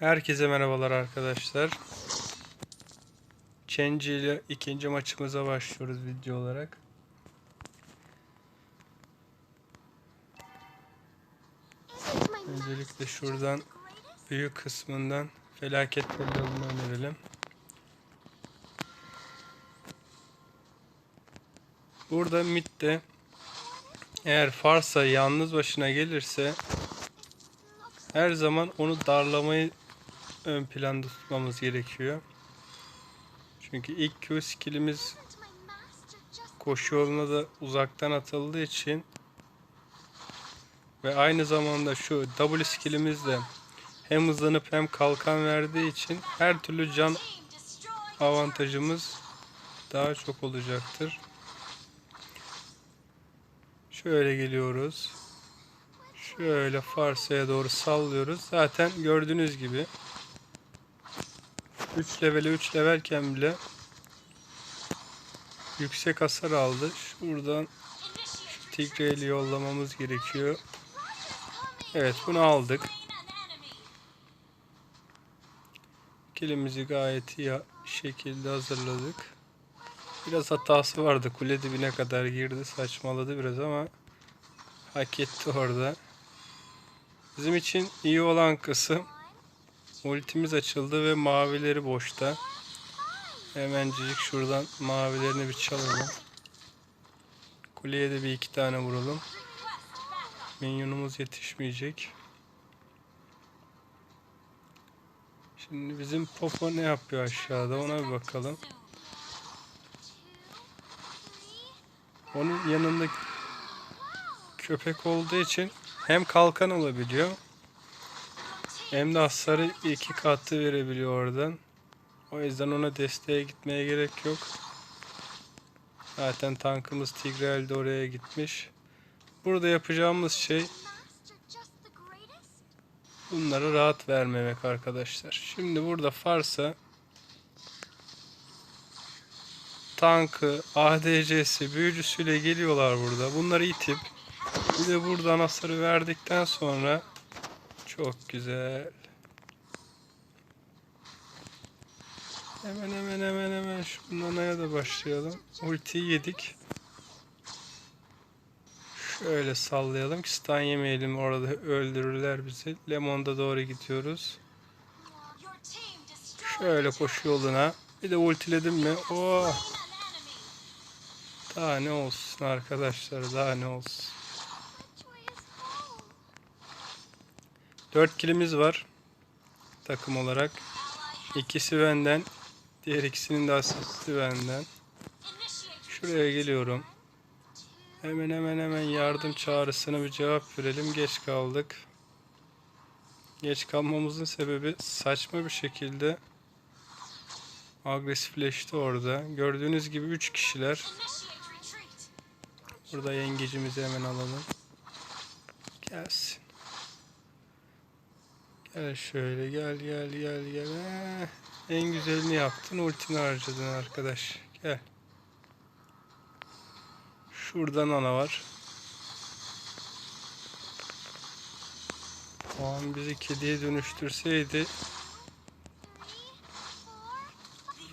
Herkese merhabalar arkadaşlar. Chenji ile ikinci maçımıza başlıyoruz video olarak. Öncelikle şuradan büyük kısmından felaket yolunu önerelim. Burada midde eğer Farsa yalnız başına gelirse her zaman onu darlamayı ön planda tutmamız gerekiyor. Çünkü ilk Q skillimiz koşu yoluna da uzaktan atıldığı için ve aynı zamanda şu W skillimiz de hem hızlanıp hem kalkan verdiği için her türlü can avantajımız daha çok olacaktır. Şöyle geliyoruz. Şöyle Farsa'ya doğru sallıyoruz. Zaten gördüğünüz gibi 3 levele 3 levelken bile yüksek hasar aldı. Şuradan şu Tigreal'i yollamamız gerekiyor. Evet bunu aldık. Kilimizi gayet iyi şekilde hazırladık. Biraz hatası vardı. Kule dibine kadar girdi. Saçmaladı biraz ama hak etti orada. Bizim için iyi olan kısım ultimiz açıldı ve mavileri boşta. Hemencik şuradan mavilerini bir çalalım. Kuleye de bir iki tane vuralım. Minyonumuz yetişmeyecek. Şimdi bizim Popo ne yapıyor aşağıda ona bir bakalım. Onun yanında köpek olduğu için hem kalkan alabiliyor hem de hasarı iki katı verebiliyor oradan. O yüzden ona desteğe gitmeye gerek yok. Zaten tankımız Tigreal de oraya gitmiş. Burada yapacağımız şey bunları rahat vermemek arkadaşlar. Şimdi burada Farsa tankı, ADC'si, büyücüsüyle geliyorlar burada. Bunları itip bir de buradan hasarı verdikten sonra çok güzel. Hemen hemen hemen hemen şundan da başlayalım. Ultiyi yedik. Şöyle sallayalım ki stun yemeyelim orada öldürürler bizi. Lemon'da doğru gidiyoruz. Şöyle koşu yoluna. Bir de ultiledim mi? Oh! Daha ne olsun arkadaşlar daha ne olsun. 4 kilimiz var takım olarak. İkisi benden. Diğer ikisinin de asisti benden. Şuraya geliyorum. Hemen hemen hemen yardım çağrısına bir cevap verelim. Geç kaldık. Geç kalmamızın sebebi saçma bir şekilde agresifleşti orada. Gördüğünüz gibi 3 kişiler. Burada yengecimizi hemen alalım. Gelsin. Gel şöyle gel gel gel gel. Heh, en güzelini yaptın. Ultini harcadın arkadaş. Gel. Şuradan ana var. O an bizi kediye dönüştürseydi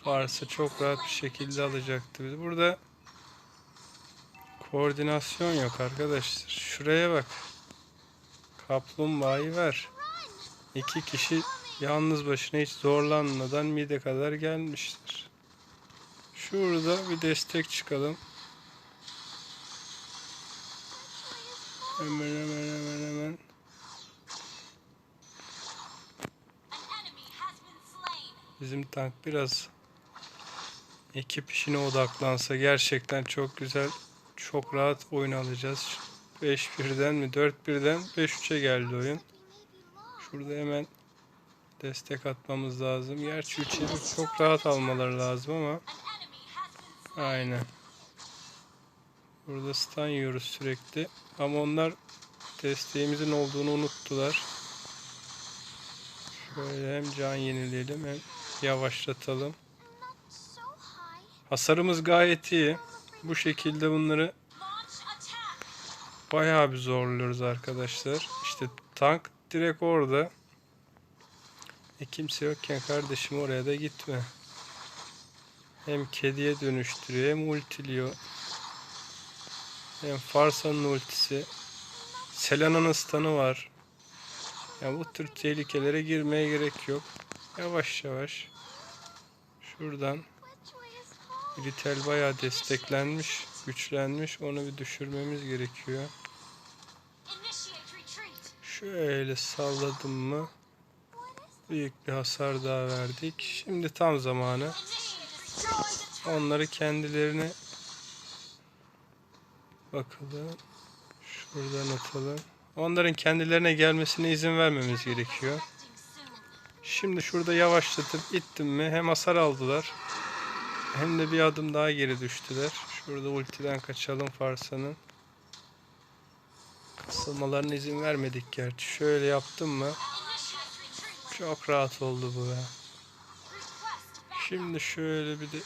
varsa çok rahat bir şekilde alacaktı bizi. Burada koordinasyon yok arkadaşlar. Şuraya bak. Kaplumbağayı ver. İki kişi yalnız başına hiç zorlanmadan mide kadar gelmiştir. Şurada bir destek çıkalım. Hemen hemen hemen hemen. Bizim tank biraz ekip işine odaklansa gerçekten çok güzel, çok rahat oyun alacağız. 5-1'den mi 4-1'den 5-3'e geldi oyun. Şurada hemen destek atmamız lazım. Gerçi 3'e çok rahat almaları lazım ama aynen. Burada stun yiyoruz sürekli. Ama onlar desteğimizin olduğunu unuttular. Şöyle hem can yenileyelim hem yavaşlatalım. Hasarımız gayet iyi. Bu şekilde bunları bayağı bir zorluyoruz arkadaşlar. İşte tank direkt orada. E kimse yokken kardeşim oraya da gitme. Hem kediye dönüştürüyor hem ultiliyor. Hem Farsa'nın ultisi. Selena'nın stun'ı var. Ya bu tür tehlikelere girmeye gerek yok. Yavaş yavaş. Şuradan Ritel bayağı desteklenmiş, güçlenmiş. Onu bir düşürmemiz gerekiyor. Şöyle salladım mı büyük bir hasar daha verdik. Şimdi tam zamanı. Onları kendilerine bakalım. Şuradan atalım. Onların kendilerine gelmesine izin vermemiz gerekiyor. Şimdi şurada yavaşlatıp ittim mi hem hasar aldılar hem de bir adım daha geri düştüler. Şurada ultiden kaçalım Farsa'nın. Kasılmalarına izin vermedik gerçi. Şöyle yaptım mı çok rahat oldu bu ya. Şimdi şöyle bir de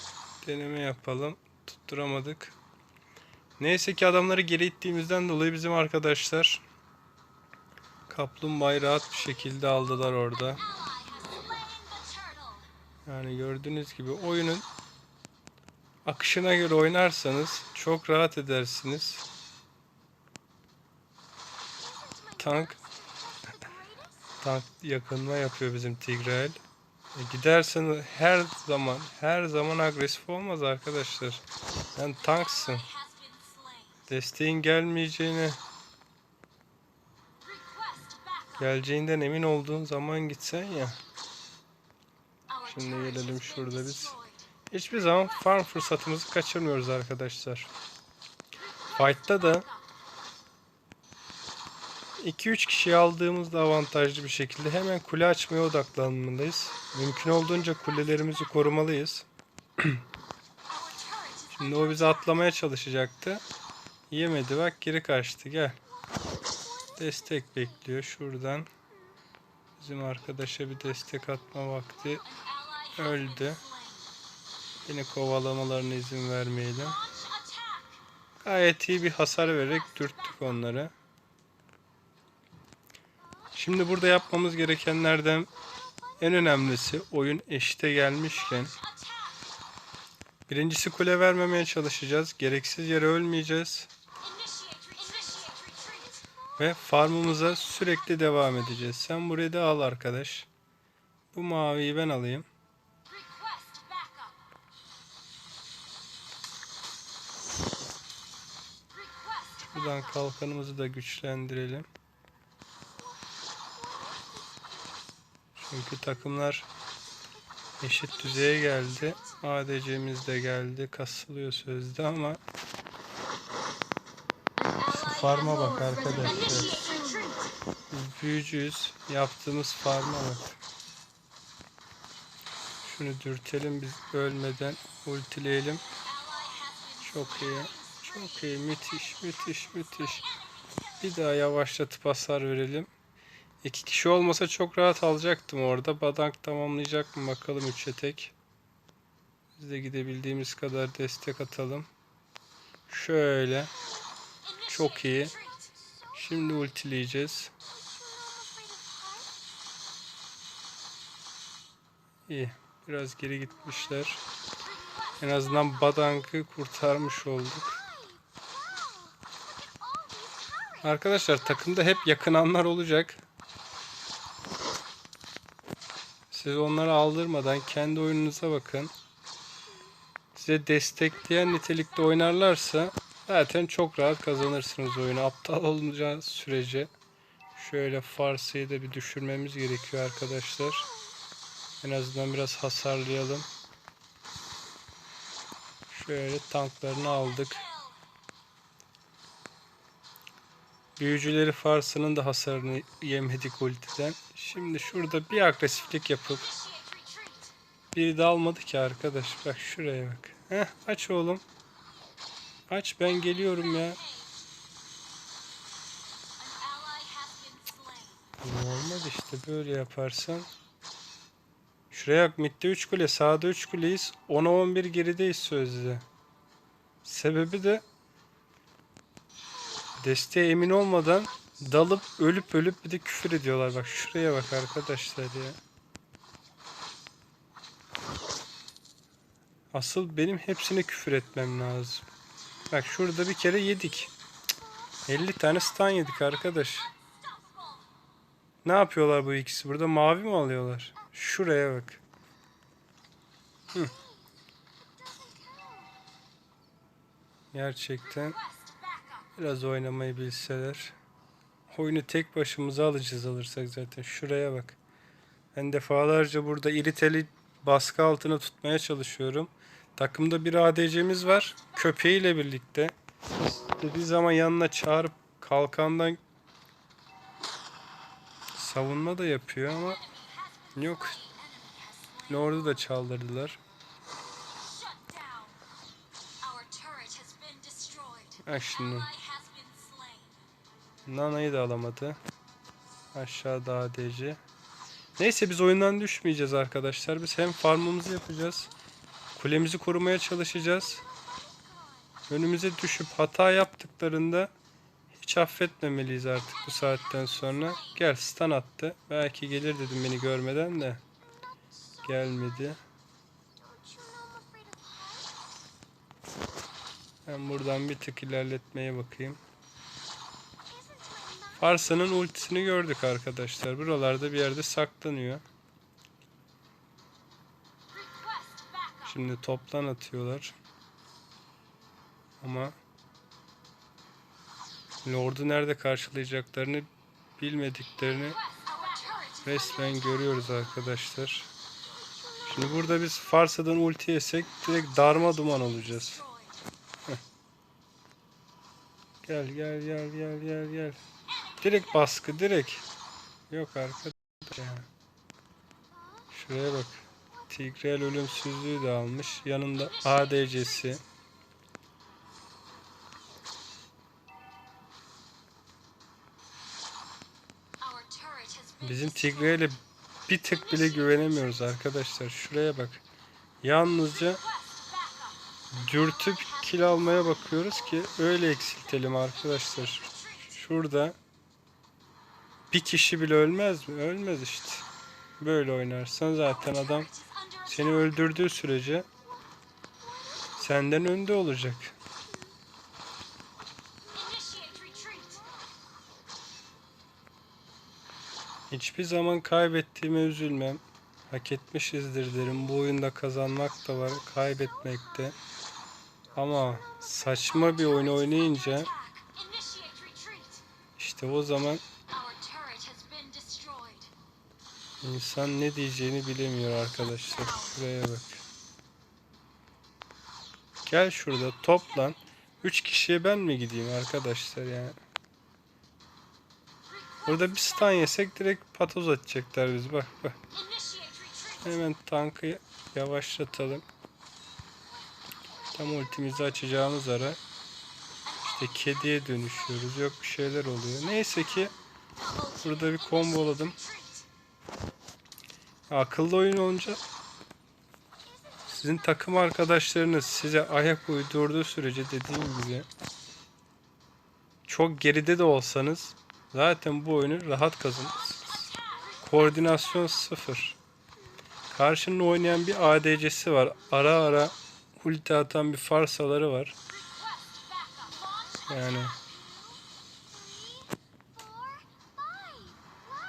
deneme yapalım. Tutturamadık. Neyse ki adamları geri ittiğimizden dolayı bizim arkadaşlar kaplumbağayı rahat bir şekilde aldılar orada. Yani gördüğünüz gibi oyunun akışına göre oynarsanız çok rahat edersiniz. Tank tank yakınma yapıyor bizim Tigreal. E gidersen her zaman her zaman agresif olmaz arkadaşlar. Sen tanksın. Desteğin gelmeyeceğini geleceğinden emin olduğun zaman gitsen ya. Şimdi gelelim şurada biz. Hiçbir zaman farm fırsatımızı kaçırmıyoruz arkadaşlar. Fight'ta da 2-3 kişi aldığımızda avantajlı bir şekilde hemen kule açmaya odaklanmalıyız. Mümkün olduğunca kulelerimizi korumalıyız. Şimdi o bizi atlamaya çalışacaktı. Yemedi bak geri kaçtı gel. Destek bekliyor şuradan. Bizim arkadaşa bir destek atma vakti öldü. Yine kovalamalarına izin vermeyelim. Gayet iyi bir hasar vererek dürttük onları. Şimdi burada yapmamız gerekenlerden en önemlisi oyun eşite gelmişken birincisi kule vermemeye çalışacağız. Gereksiz yere ölmeyeceğiz. Ve farmımıza sürekli devam edeceğiz. Sen burayı da al arkadaş. Bu maviyi ben alayım. Buradan kalkanımızı da güçlendirelim. Çünkü takımlar eşit düzeye geldi. ADC'miz de geldi. Kasılıyor sözde ama farma bak arkadaşlar. Büyücüyüz. Yaptığımız farma bak. Şunu dürtelim biz ölmeden ultileyelim. Çok iyi. Çok iyi. Müthiş, müthiş, müthiş. Bir daha yavaşlatıp hasar verelim. İki kişi olmasa çok rahat alacaktım orada. Badank tamamlayacak mı bakalım üçe tek. Biz de gidebildiğimiz kadar destek atalım. Şöyle. Çok iyi. Şimdi ultileyeceğiz. İyi. Biraz geri gitmişler. En azından Badank'ı kurtarmış olduk. Arkadaşlar takımda hep yakınanlar olacak. Siz onları aldırmadan kendi oyununuza bakın. Size destekleyen nitelikte oynarlarsa zaten çok rahat kazanırsınız oyunu. Aptal olmayacağı sürece şöyle Fars'ı da bir düşürmemiz gerekiyor arkadaşlar. En azından biraz hasarlayalım. Şöyle tanklarını aldık. Büyücüleri Fars'ının da hasarını yemedik ultiden. Şimdi şurada bir agresiflik yapıp biri de almadı ki arkadaş. Bak şuraya bak. Heh, aç oğlum. Aç ben geliyorum ya. Olmaz işte böyle yaparsan. Şuraya bak midde 3 kule sağda 3 kuleyiz. 10'a 11 gerideyiz sözde. Sebebi de desteğe emin olmadan Dalıp ölüp ölüp bir de küfür ediyorlar. Bak şuraya bak arkadaşlar ya. Asıl benim hepsine küfür etmem lazım. Bak şurada bir kere yedik. 50 tane stun yedik arkadaş. Ne yapıyorlar bu ikisi? Burada mavi mi alıyorlar? Şuraya bak. Hı. Gerçekten biraz oynamayı bilseler. Oyunu tek başımıza alacağız alırsak zaten. Şuraya bak. Ben defalarca burada iriteli baskı altına tutmaya çalışıyorum. Takımda bir ADC'miz var. Köpeğiyle birlikte. İstediği zaman yanına çağırıp kalkandan savunma da yapıyor ama yok. Lord'u da çaldırdılar. Ha şimdi. Nana'yı da alamadı. Aşağıda ADC. Neyse biz oyundan düşmeyeceğiz arkadaşlar. Biz hem farmımızı yapacağız. Kulemizi korumaya çalışacağız. Önümüze düşüp hata yaptıklarında hiç affetmemeliyiz artık bu saatten sonra. Gel stun attı. Belki gelir dedim beni görmeden de. Gelmedi. Ben buradan bir tık ilerletmeye bakayım. Farsa'nın ultisini gördük arkadaşlar. Buralarda bir yerde saklanıyor. Şimdi toplan atıyorlar. Ama Lord'u nerede karşılayacaklarını bilmediklerini resmen görüyoruz arkadaşlar. Şimdi burada biz Farsa'dan ulti yesek direkt darma duman olacağız. destroyed. Gel gel gel gel gel gel. Direkt baskı direkt. Yok arkadaş ya. Şuraya bak. Tigrel ölümsüzlüğü de almış. Yanında ADC'si. Bizim. Tigre'yle bir tık bile güvenemiyoruz arkadaşlar. Şuraya bak. Yalnızca dürtüp kill almaya bakıyoruz ki öyle eksiltelim arkadaşlar. Şurada bir kişi bile ölmez mi? Ölmez işte. Böyle oynarsan zaten adam seni öldürdüğü sürece senden önde olacak. Hiçbir zaman kaybettiğime üzülmem. Hak etmişizdir derim. Bu oyunda kazanmak da var, kaybetmek de. Ama saçma bir oyun oynayınca işte o zaman insan ne diyeceğini bilemiyor arkadaşlar. Şuraya bak. Gel şurada toplan. 3 kişiye ben mi gideyim arkadaşlar yani? Burada bir stun yesek direkt patoz atacaklar biz. Bak bak. Hemen tankı yavaşlatalım. Tam ultimizi açacağımız ara işte kediye dönüşüyoruz. Yok bir şeyler oluyor. Neyse ki burada bir komboladım. Akıllı oyun olunca sizin takım arkadaşlarınız size ayak uydurduğu sürece dediğim gibi çok geride de olsanız zaten bu oyunu rahat kazanırsınız. Koordinasyon sıfır. Karşının oynayan bir ADC'si var. Ara ara ulti atan bir farsaları var. Yani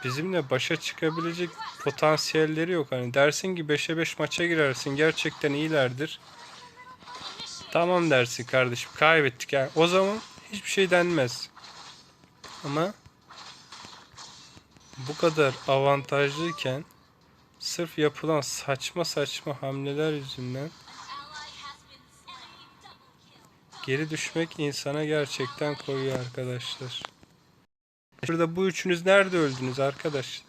bizimle başa çıkabilecek potansiyelleri yok. Hani dersin ki 5'e 5 maça girersin. Gerçekten iyilerdir. Tamam dersin kardeşim. Kaybettik yani. O zaman hiçbir şey denmez. Ama bu kadar avantajlıyken sırf yapılan saçma saçma hamleler yüzünden geri düşmek insana gerçekten koyuyor arkadaşlar. Şurada bu üçünüz nerede öldünüz arkadaş?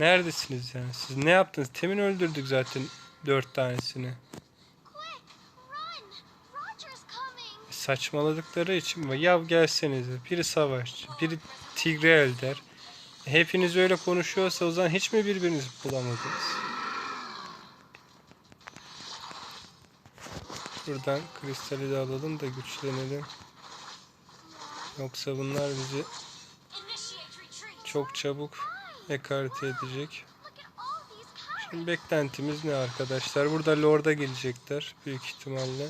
Neredesiniz yani? Siz ne yaptınız? Temin öldürdük zaten dört tanesini. Saçmaladıkları için mi? Yav gelsenize. Biri savaşçı, biri tigre der. Hepiniz öyle konuşuyorsa o zaman hiç mi birbirinizi bulamadınız? Buradan kristali de alalım da güçlenelim. Yoksa bunlar bizi. Çok çabuk ekarte edecek. Şimdi beklentimiz ne arkadaşlar? Burada Lord'a gelecekler büyük ihtimalle.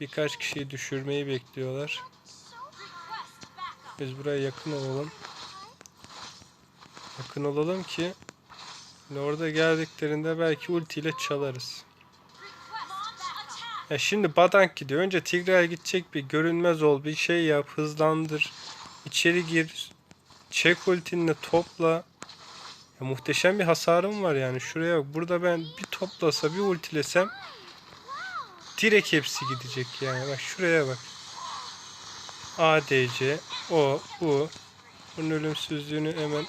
Birkaç kişiyi düşürmeyi bekliyorlar. Biz buraya yakın olalım. Yakın olalım ki Lord'a geldiklerinde belki ultiyle çalarız. Ya şimdi Badank gidiyor. Önce Tigreal gidecek bir görünmez ol bir şey yap hızlandır. İçeri gir. Çek ultinle topla. Ya muhteşem bir hasarım var yani. Şuraya bak. Burada ben bir toplasa bir ultilesem direkt hepsi gidecek yani. Bak şuraya bak. ADC o bu. Bunun ölümsüzlüğünü hemen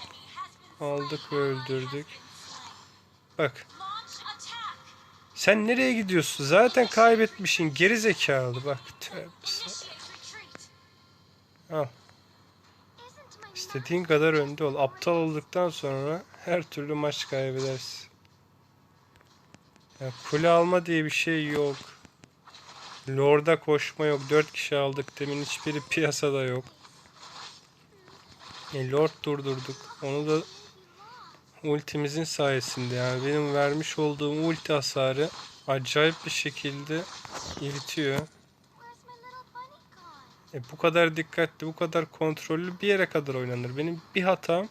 aldık ve öldürdük. Bak. Sen nereye gidiyorsun? Zaten kaybetmişsin. Geri zekalı bak. Tövbe. Al. İstediğin kadar önde ol. Aptal olduktan sonra her türlü maç kaybedersin. Ya kule alma diye bir şey yok. Lord'a koşma yok. 4 kişi aldık. Demin hiçbiri piyasada yok. E, Lord durdurduk. Onu da ultimizin sayesinde yani benim vermiş olduğum ulti hasarı acayip bir şekilde iritiyor. E, bu kadar dikkatli, bu kadar kontrollü bir yere kadar oynanır. Benim bir hatam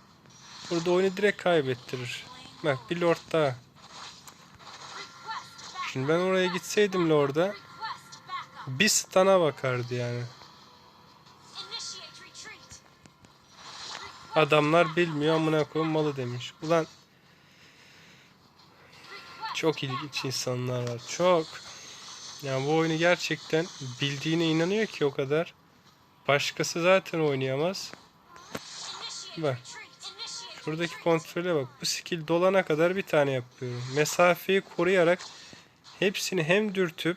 burada oyunu direkt kaybettirir. Bak bir lord daha. Şimdi ben oraya gitseydim lorda bir stana bakardı yani. Adamlar bilmiyor amına koyayım malı demiş. Ulan çok ilginç insanlar var. Çok. Yani bu oyunu gerçekten bildiğine inanıyor ki o kadar. Başkası zaten oynayamaz. Bak. Şuradaki kontrole bak. Bu skill dolana kadar bir tane yapıyorum. Mesafeyi koruyarak hepsini hem dürtüp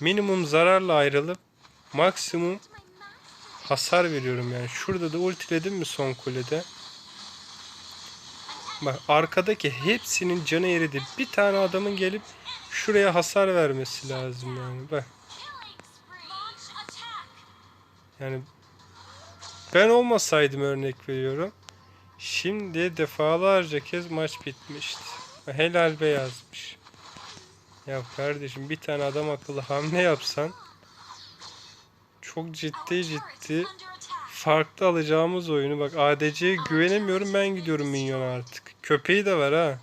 minimum zararla ayrılıp maksimum hasar veriyorum yani. Şurada da ultiledim mi son kulede? Bak arkadaki hepsinin canı eridi. Bir tane adamın gelip şuraya hasar vermesi lazım yani. Bak yani ben olmasaydım örnek veriyorum. Şimdi defalarca kez maç bitmişti. Helal be yazmış. Ya kardeşim bir tane adam akıllı hamle yapsan çok ciddi ciddi farklı alacağımız oyunu. Bak ADC'ye güvenemiyorum ben gidiyorum minyon artık. Köpeği de var ha.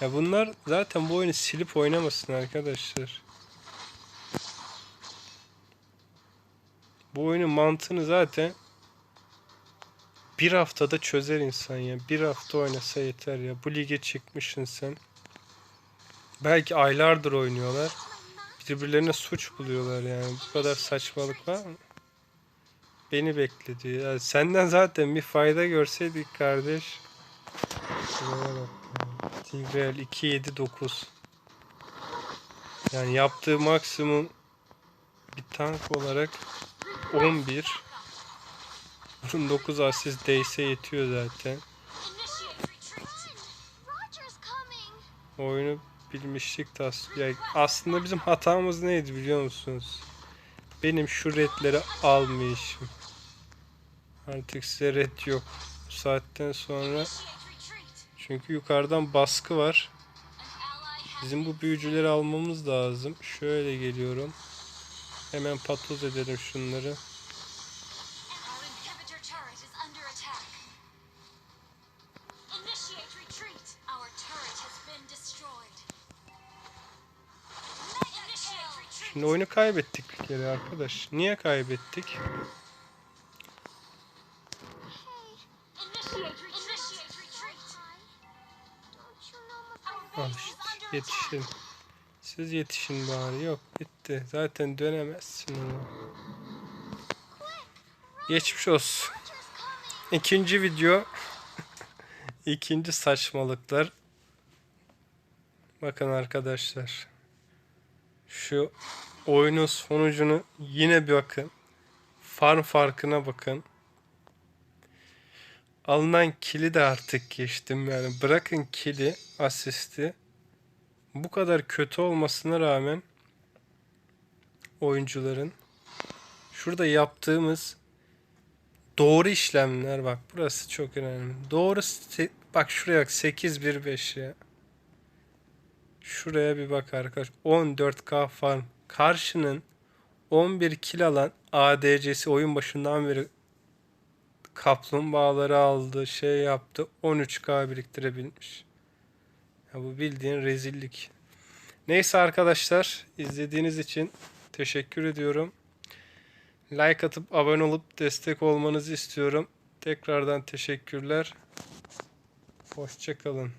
Ya bunlar zaten bu oyunu silip oynamasın arkadaşlar. Bu oyunun mantığını zaten bir haftada çözer insan ya. Bir hafta oynasa yeter ya. Bu lige çıkmışsın sen. Belki aylardır oynuyorlar. Birbirlerine suç buluyorlar yani. Bu kadar saçmalık var mı? Beni bekledi. Ya senden zaten bir fayda görseydik kardeş. Tigreal 279. Yani yaptığı maksimum bir tank olarak 11. Bunun 9 asist değse yetiyor zaten. Oyunu bilmişlik tas. Ya aslında bizim hatamız neydi biliyor musunuz? Benim şu redleri almayışım. Artık size red yok. Bu saatten sonra çünkü yukarıdan baskı var. Bizim bu büyücüleri almamız lazım. Şöyle geliyorum. Hemen patoz edelim şunları. Şimdi oyunu kaybettik bir kere arkadaş. Niye kaybettik? Al is işte attack? Siz yetişin bari. Yok bitti. Zaten dönemezsin onu. Geçmiş olsun. İkinci video. İkinci saçmalıklar. Bakın arkadaşlar. Şu oyunun sonucunu yine bir bakın. Farm farkına bakın. Alınan kili de artık geçtim yani. Bırakın kili, asisti. Bu kadar kötü olmasına rağmen oyuncuların şurada yaptığımız doğru işlemler bak burası çok önemli. Doğru Bak şuraya bak 815 ya. Şuraya bir bak arkadaş. 14K farm. Karşının 11 kill alan ADC'si oyun başından beri kaplumbağaları aldı, şey yaptı. 13K biriktirebilmiş. Bu bildiğin rezillik. Neyse arkadaşlar, izlediğiniz için teşekkür ediyorum. Like atıp abone olup destek olmanızı istiyorum. Tekrardan teşekkürler. Hoşçakalın.